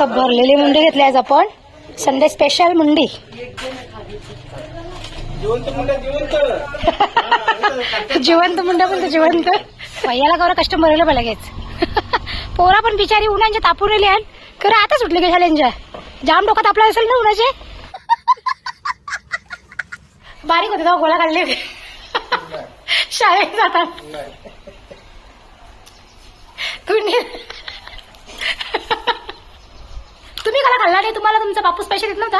मस्त भरलेली मुंडी घेतली आज आपण. संडे स्पेशल मुंडी. जिवंत मुंडा पण जिवंत याला गौरा कष्ट भरलं मला लगेच. पोरा पण बिचारी उन्हांच्या तापून राहिली आहे. खरं आता सुटले की झाल्यांच्या जाम डोकं तापला असेल ना उन्हाचे बारीक होते तेव्हा गोळा काढले शाळेत जातात. तुम्ही तुम्ही कला खाल्ला नाही तुम्हाला तुमचा बापूस पैसे देत नव्हता?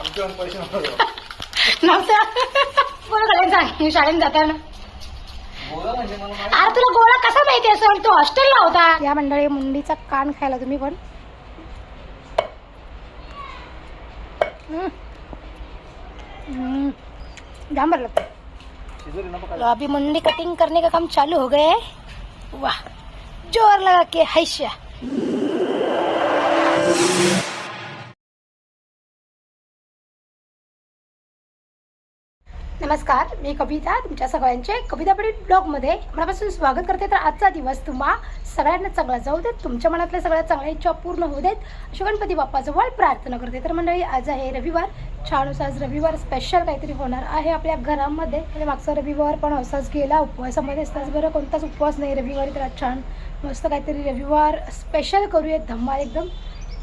शाळेत जाताना. म्हणजे अरे तुला गोळा कसा माहिती असेल तो हॉस्टेलला होता. या मंडळी मुंडीचा कान खायला तुम्ही पण. हम्म. हम्म. जाम लगता है. तो अभी मुंडी कटिंग करने का काम चालू हो गया है. वाह. जोर लगा के हैशा नमस्कार मी कविता तुमच्या सगळ्यांचे कविता ब्लॉगमध्ये मनापासून स्वागत करते. तर आजचा दिवस तुम्हा सगळ्यांना चांगला जाऊ देत तुमच्या मनातल्या सगळ्या चांगल्या इच्छा पूर्ण होऊ देत अशी गणपती बाप्पाजवळ प्रार्थना करते. तर मंडळी आज आहे रविवार. छान असं आज रविवार स्पेशल काहीतरी होणार आहे आपल्या घरामध्ये. आणि मागचा रविवार पण असाच गेला. उपवासामध्ये असताच बरं कोणताच उपवास नाही रविवारी. तर छान मस्त काहीतरी रविवार स्पेशल करूयात. धम्मा एकदम.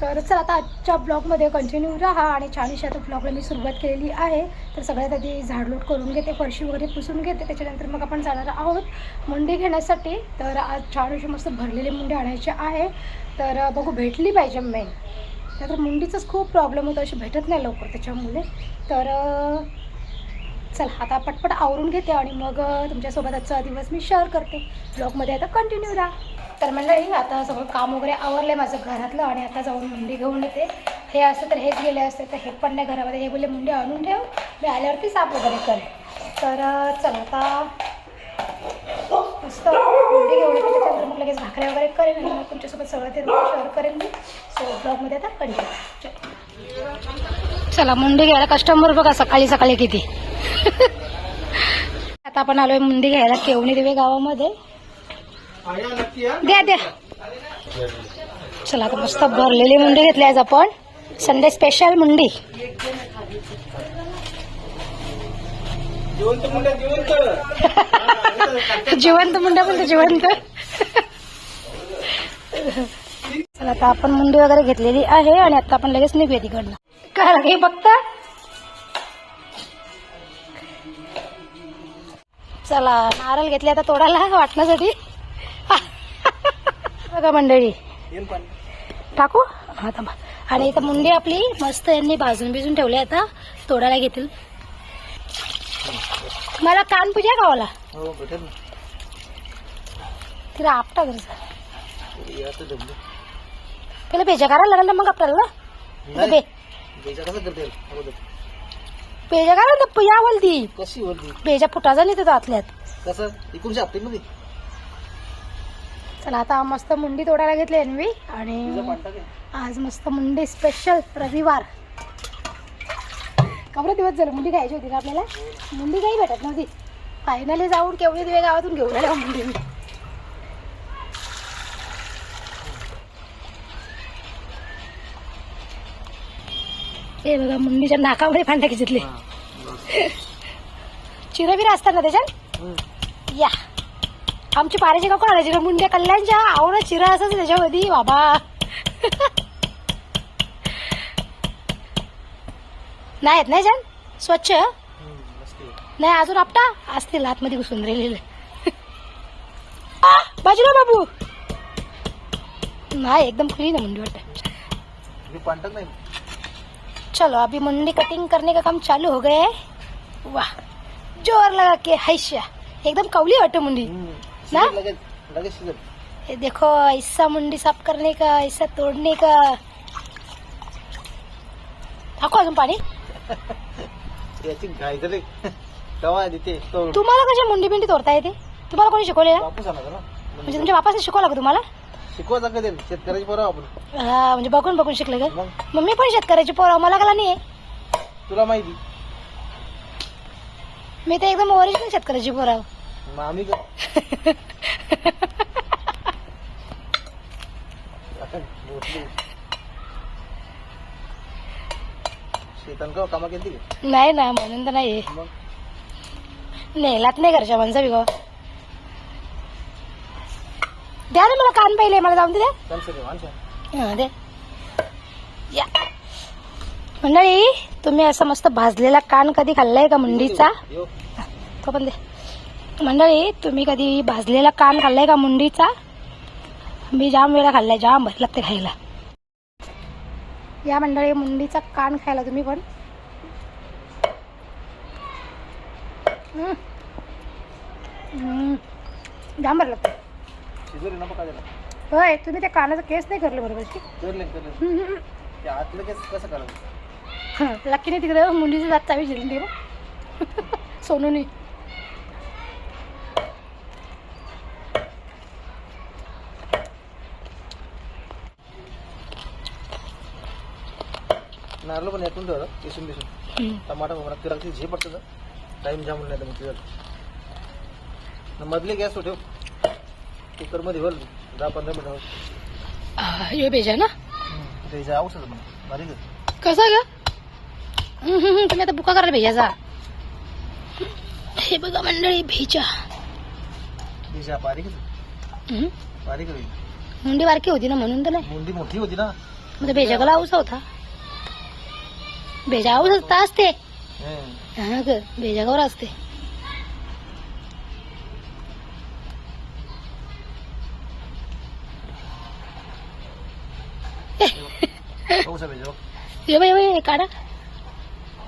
तर चला आता आजच्या ब्लॉगमध्ये कंटिन्यू राहा आणि छानशी आता ब्लॉगला मी सुरुवात केलेली आहे. तर सगळ्यात आधी झाडलोट करून घेते फरशी वगैरे पुसून घेते. त्याच्यानंतर मग आपण जाणार आहोत मुंडी घेण्यासाठी. तर आज छानशी मस्त भरलेले मुंडी आणायचे आहे. तर बघू भेटली पाहिजे मेन तर मुंडीचाच खूप प्रॉब्लेम होतो अशी भेटत नाही लवकर त्याच्यामुळे. तर चला आता पटपट आवरून घेते आणि मग तुमच्यासोबत आजचा दिवस मी शेअर करते. ब्लॉगमध्ये आता कंटिन्यू राहा. तर मंडळी आता सगळं काम वगैरे आवरलं माझं घरातलं आणि आता जाऊन मुंडी घेऊन येते. हे असतं तर हेच गेले असते तर हे पण नाही घरामध्ये. हे बोलले मुंडी आणून ठेव मी आल्यावरती साफ वगैरे करेन. तर अं, चला आता मस्त मुंडी घेऊन येते. त्याच्यानंतर मग लगेच भाकऱ्या वगैरे करेन मग तुमच्यासोबत सगळं ते शेअर करेन मी. सो ब्लॉगमध्ये आता कंटिन्यू चला. मुंडी घ्यायला कस्टमर बघा सकाळी सकाळी किती. आता आपण आलोय मुंडी घ्यायला केवणी देवे गावामध्ये. द्या द्या. चला आता मस्त भरलेली मुंडी घेतली आज आपण. संडे स्पेशल मुंडी. जिवंत मुंडा म्हणतो जिवंत. चला आता आपण मुंडी वगैरे घेतलेली आहे आणि आता आपण लगेच निघूया तिकडनं. काय हे बघता चला नारळ घेतले आता तोडायला वाटण्यासाठी. बघा मंडळी. टाकू? हा थांबा. आणि इथं मुंडी आपली मस्त यांनी भाजून बिजून ठेवली आता. तोडायला घेतील. मला कान पूजा गावाला. हो तिला आपटा घरचा पहिला भेजा करायला लागेल ना मग आपल्याला ना? बेजा भेजा करायला तर या बोलती कशी वरली भेजा फुटाचा नाही तिथं आतल्यात कसं? मध्ये. चला आता मस्त मुंडी तोडायला घेतली तुझं आणि आज मस्त मुंडी स्पेशल रविवार. कमरा दिवस झालं मुंडी घ्यायची होती ना आपल्याला? मुंडी काही भेटत नव्हती. फायनली जाऊन केवढी दिवे गावातून घेऊन आल्या मुंडी मी हे बघा मुंडीच्या नाकामध्ये फांद्या खिचतले चिरं बिरं असतात ना त्याच्यात? या. आमची पाऱ्याची का कोण आणायची मुंड्या कल्याणच्या आवडा चिरा असाच त्याच्यामध्ये. बाबा. नाहीत नाही जाण? स्वच्छ? नाही अजून आपटा? असतील आतमध्ये घुसून राहिलेले. बाजूला बाबू. नाही एकदम खुली ना मुंडी वाटत. चलो अभी मुंडी कटिंग करने का काम चालू हो गया है. वाह जोर लगा के हैशा एकदम कवली वाटत मुंडी. ना? ये देखो ऐसा मुंडी साफ करने का ऐसा तोड़ने का। टाकू अजून पाणी? याची घाई झाली तेव्हा देते तो तुम्हाला कशी मुंडी बिंडी तोडता येते? तुम्हाला कोणी शिकवले ना? वापस आणायचा ना? म्हणजे तुमच्या बापाने शिकवलं का तुम्हाला? शिकवायचा शेतकऱ्याची पोरं आपण. हा म्हणजे बघून बघून शिकले का? मग? मग मी पण शेतकऱ्याची पोरं मला कला नाही तुला माहिती. मी तर एकदम ओरिजिनल शेतकऱ्याची पोरं. मग आम्ही का- मोठी शेतान का कामा केली नाही ना म्हणून तर नाही मग? नेलात नाही घरच्या माणसं बिगो. द्या ना मला कान पहिले मला जाऊन दे द्या. त्यांचं ते माणसं हा, दे. या. मंडळी तुम्ही असं मस्त भाजलेला कान कधी खाल्लाय का मुंडीचा? यो तो पण दे. मंडळी तुम्ही कधी भाजलेला कान खाल्लाय का मुंडीचा? मी जाम वेळा खाल्लाय जाम भारी लागते खायला. या मंडळी मुंडीचा कान खायला तुम्ही पण. जाम भारी लागते होय तुम्ही त्या कानाचा केस नाही करले बरोबर ते करायचं लक्कीने तिकडे मुंडीची जात चावी बघ. सोनूनी. नारळ पण यातून ठेवलं पिसून पिसून हम्म. टमाटा वगैरे तिराची झे पडतं टाइम जामून नाही मग तिथं मधली गॅस ठेव. कुकरमध्ये भर. दहा पंधरा मिनिटं हे बेजा ना. त्याच्या औषध म्हणा बारीक. कसा ग? तुम्ही आता बुका करायला भेजाचा हे बघा मंडळी भेजा. तिच्या बारीक. बारीक. मुंडी बारकी होती ना म्हणून तर नाही. मुंडी मोठी होती ना. म्हणजे भेजागाला औसा होता. भेजा औस असता. हा ग भेजागावर असते. औषध भेजो ये बाई बाई हे काढा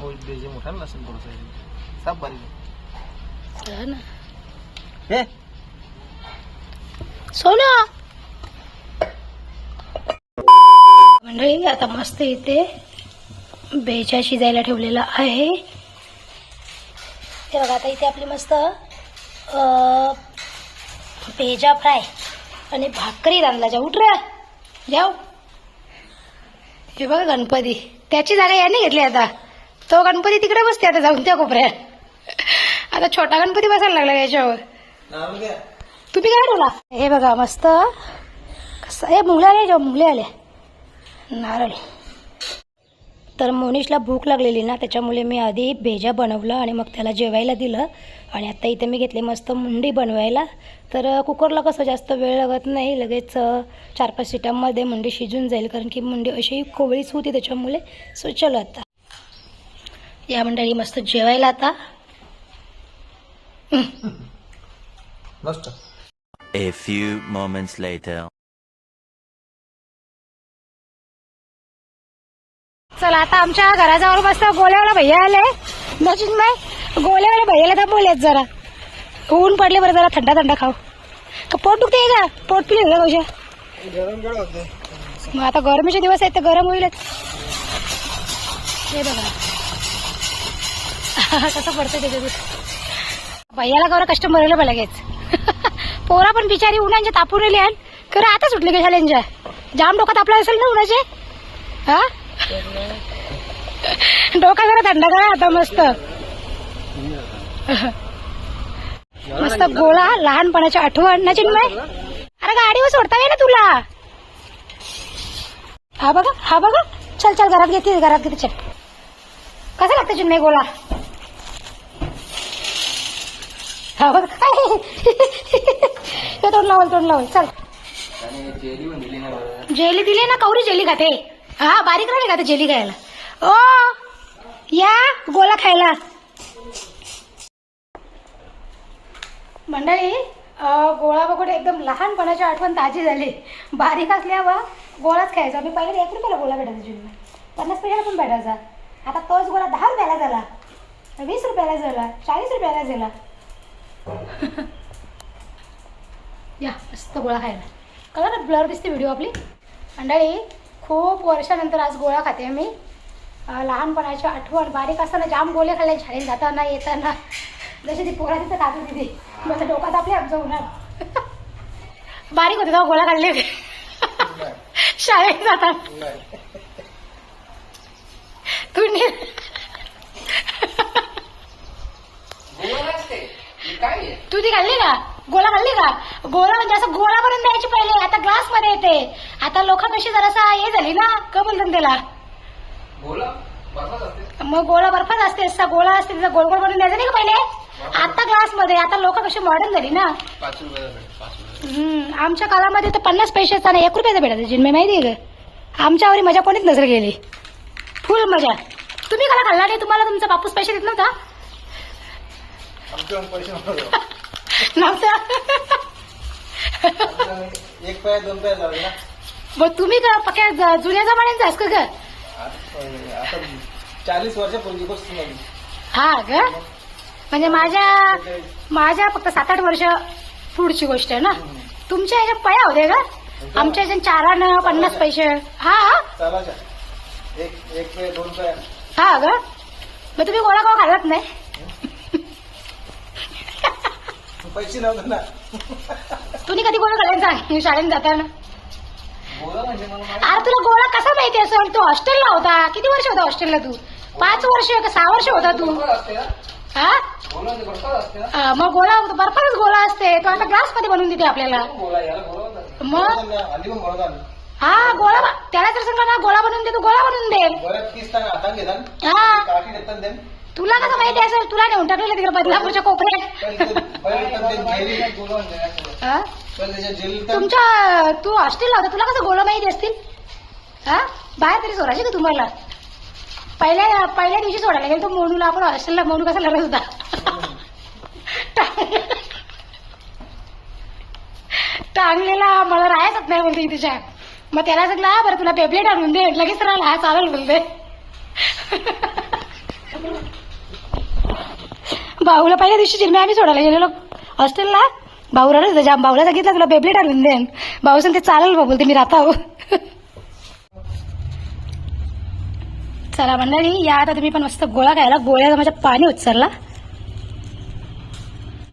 बेजे मोठा ना असेल थोडंसं साप बारीक आहे. हा ना. हे. सोना. मंडळी आता मस्त इथे बेजा शिजायला ठेवलेला आहे. ते बघा आता इथे आपली मस्त अं, बेजा फ्राय आणि भाकरी रांधला उठ जाऊ. हे बघा गणपती. त्याची जागा याने घेतली आता. तो गणपती तिकडे बसते आता जाऊन त्या कोपऱ्यात. आता छोटा गणपती बसायला लागला याच्यावर. तुम्ही काय ठेवला? हे बघा मस्त. कसं हे मुंगले आले जेव्हा मुंगले आले. नारळ. तर मोनिशला भूक लागलेली ना त्याच्यामुळे मी आधी भेजा बनवलं आणि मग त्याला जेवायला दिलं. आणि आता इथे मी घेतली मस्त मुंडी बनवायला. तर कुकरला कसं जास्त वेळ लागत नाही लगेच चार पाच सिटांमध्ये मुंडी शिजून जाईल कारण की मुंडी अशी कोवळीच होती त्याच्यामुळे. सो चलो आता. या मंडळी मस्त जेवायला आता. मस्त. A few moments later. चला आता आमच्या घराजवळ मस्त गोल्यावाला भैया आले. नचिनबाई गोल्यावाला भैयाला थांबवलेत जरा. ऊन पडले बरं जरा थंडा थंडा खाऊ. का पोट दुखते का? पोट पिले का कशा मग आता गरमीचे दिवस आहेत तर गरम होईलच हे बघा. कसं पडतं त्याच्या भैयाला गौरव कस्टमर राहिलं मला लगेच. पोरा पण बिचारी उन्हांच्या तापून राहिली आहे खरं आता सुटले का झाल्यांच्या जाम डोक्यात आपला असेल ना उन्हाचे? हा? डोका जरा थंड करा आता मस्त. मस्त गोळा लहानपणाची आठवण. ना चिन्मय अरे गाडीवर सोडता येईल ना तुला. हा बघा हा बघा. चल चल घरात घेते घरात घेते चल. कसं लागतं चिन्मय गोळा? हा बघ. तोंड लावल तोंड लावल. चल. जेली दिली ना कौरी जेली खाते. हा बारीक राहिले का ते जेली खायला ओ या गोला खायला. मंडळी गोळा वगैरे एकदम लहानपणाची आठवण ताजी झाली. बारीक असल्यावर गोळाच खायचा. मी पहिले एक रुपयाला गोळा भेटायचा जिल्हा पन्नास पैशाला पण भेटायचा. आता तोच गोळा दहा रुपयाला झाला. वीस रुपयाला झाला. चाळीस रुपयाला झाला. या मस्त गोळा खायला. कळलं ना ब्लर दिसते व्हिडिओ आपली? मंडळी खूप वर्षानंतर आज गोळा खाते मी. लहानपणाची आठवण बारीक असताना जाम गोळे खाल्ले शाळेत जाताना येताना. जशी ती पोरा तिथं खात होती ती. मला डोक्यात आपले आमचं होणार. बारीक होते तेव्हा गोळा काढले होते. शाळेत जातात तू नी- तू ती खाल्ली का गोळा खाल्ली का? गोळा म्हणजे असं गोळा बनवून द्यायची पहिले. आता ग्लासमध्ये येते. आता लोक कशी जरासा हे झाली ना का बोलतात त्याला. मग गोळा बर्फाच असते. असा गोळा असते त्याचा गोल गोल बनवून द्यायचं नाही का पहिले? आता ग्लासमध्ये आता लोक कशी मॉडर्न झाली ना. हम्म, आमच्या काळामध्ये तर पन्नास पैशाचा नाही एक रुपयाचा भेटायचा जिन्मे माहिती आहे का? आमच्यावरी मजा कोणीच नजर गेली. फुल मजा. तुम्ही कला खाल्ला नाही? तुम्हाला तुमचा बापूस पैसे देत नव्हता. आमच्याकडे पैसे नव्हते नव्हता एक पाय दोन पाय मग तुम्ही का पक्या ज- जुन्या जमान्यांचा आहेस का ग? आता आता चाळीस वर्षापूर्वी गोष्ट नाही हा ग? म्हणजे माझ्या माझ्या फक्त सात आठ वर्ष पुढची गोष्ट आहे ना? तुमच्या ह्याच्यात पया होते का आमच्या ह्याच्यात चारानं पन्नास पैसे. हा चालायच्या एक एक पाय दोन पाय. हा ग? मग तुम्ही गोळा गोळा घालत नाही? पैसे नव्हते ना. तुम्ही कधी गोळा घालायला सांग शाळेत जाताना. बोला म्हणजे मला माहिती अरे तुला गोळा कसा माहिती असेल? तू हॉस्टेलला होता. किती वर्ष होता हॉस्टेलला तू? पाच वर्ष का सहा वर्ष होता तू? बरोबर असते ना हा? बोला म्हणजे बरोबर असते ना हा, मग गोळा बर्फाचाच गोळा असते. तो आता ग्लासमध्ये बनवून देते आपल्याला. बोला याला बोलवतात मग? पण बोलवतात हा गोळा ब- त्याला जर सांगा ना गोळा बनवून दे तू गोळा बनवून दे. बऱ्याच घेतात हा. काठी देतात ते तुला कसं माहिती असेल? तुला नेऊन टाकलेलं तिकडे बदलापूरच्या कोपऱ्यात पहिले ते- पहिले तर ते जेली हा? तुमच्या तू हॉस्टेलला होता तुला कसं गोळं माहिती असतील? हा? बाहेर तरी सोडायचे का तुम्हाला? पहिल्या पहिल्या दिवशी सोडायला गेलो तो मोनूला आपण हॉस्टेलला मोनू कसा लढत होता? टांगलेला मला राहायचंच नाही बोलते तिच्या. मग त्याला सांगला बरं तुला पेपलेट आणून दे. लगेच राहिला हा चालेल बोलते भाऊला पहिल्या दिवशी चिरम्या आम्ही सोडायला गेलेलो. हॉस्टेलला? भाऊ रडत जाम भाऊला सांगितलं तुला बेबलेट आणून देन भाऊ सांगते चालेल बा बोलते मी राहता. हो चला मंडळी या आता तुम्ही पण मस्त गोळा खायला गोळ्याचा माझ्या पाणी उचलला.